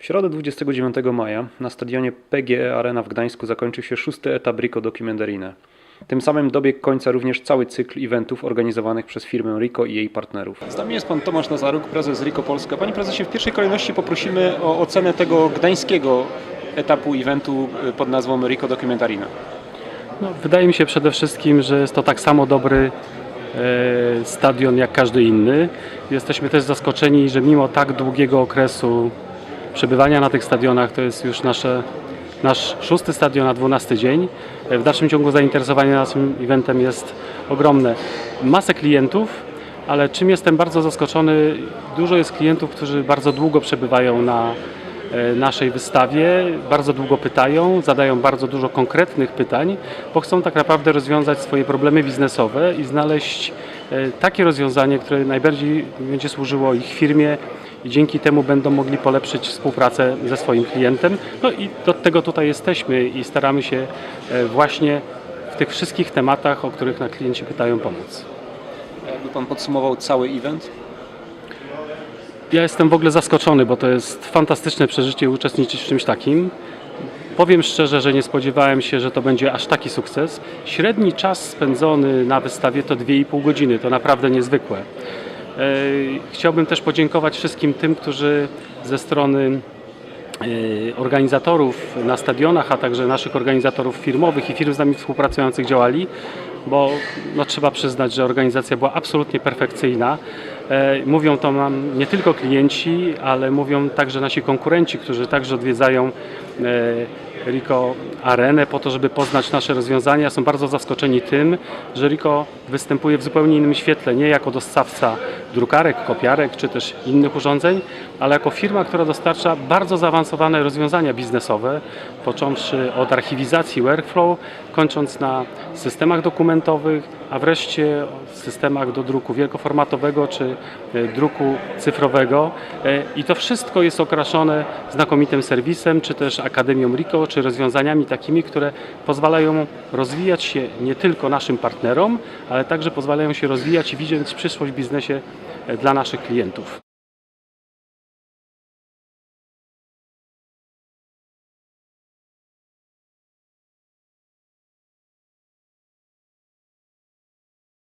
W środę 29 maja na stadionie PGE Arena w Gdańsku zakończył się szósty etap Rico Documentarine. Tym samym dobiegł końca również cały cykl eventów organizowanych przez firmę Rico i jej partnerów. Z nami jest pan Tomasz Nazaruk, prezes Rico Polska. Panie prezesie, w pierwszej kolejności poprosimy o ocenę tego gdańskiego etapu eventu y, pod nazwą Rico Documentarine. No, wydaje mi się przede wszystkim, że jest to tak samo dobry e, stadion jak każdy inny. Jesteśmy też zaskoczeni, że mimo tak długiego okresu przebywania na tych stadionach, to jest już nasze, nasz szósty stadion na 12 dzień. W dalszym ciągu zainteresowanie naszym eventem jest ogromne. Masę klientów, ale czym jestem bardzo zaskoczony, dużo jest klientów, którzy bardzo długo przebywają na e, naszej wystawie, bardzo długo pytają, zadają bardzo dużo konkretnych pytań, bo chcą tak naprawdę rozwiązać swoje problemy biznesowe i znaleźć e, takie rozwiązanie, które najbardziej będzie służyło ich firmie i dzięki temu będą mogli polepszyć współpracę ze swoim klientem. No i do tego tutaj jesteśmy i staramy się e, właśnie w tych wszystkich tematach, o których na klienci pytają, pomóc. Jakby pan podsumował cały event? Ja jestem w ogóle zaskoczony, bo to jest fantastyczne przeżycie uczestniczyć w czymś takim. Powiem szczerze, że nie spodziewałem się, że to będzie aż taki sukces. Średni czas spędzony na wystawie to 2,5 godziny, to naprawdę niezwykłe. E, Chciałbym też podziękować wszystkim tym, którzy ze strony e, organizatorów na stadionach, a także naszych organizatorów firmowych i firm z nami współpracujących działali, bo no, trzeba przyznać, że organizacja była absolutnie perfekcyjna. E, Mówią to nam nie tylko klienci, ale mówią także nasi konkurenci, którzy także odwiedzają Rico Arenę po to, żeby poznać nasze rozwiązania. Są bardzo zaskoczeni tym, że Rico występuje w zupełnie innym świetle, nie jako dostawca drukarek, kopiarek czy też innych urządzeń, ale jako firma, która dostarcza bardzo zaawansowane rozwiązania biznesowe, począwszy od archiwizacji workflow, kończąc na systemach dokumentowych, a wreszcie systemach do druku wielkoformatowego czy e, druku cyfrowego. E, I to wszystko jest okraszone znakomitym serwisem, czy też Akademią RICO, czy rozwiązaniami takimi, które pozwalają rozwijać się nie tylko naszym partnerom, ale także pozwalają się rozwijać i widzieć przyszłość w biznesie e, dla naszych klientów.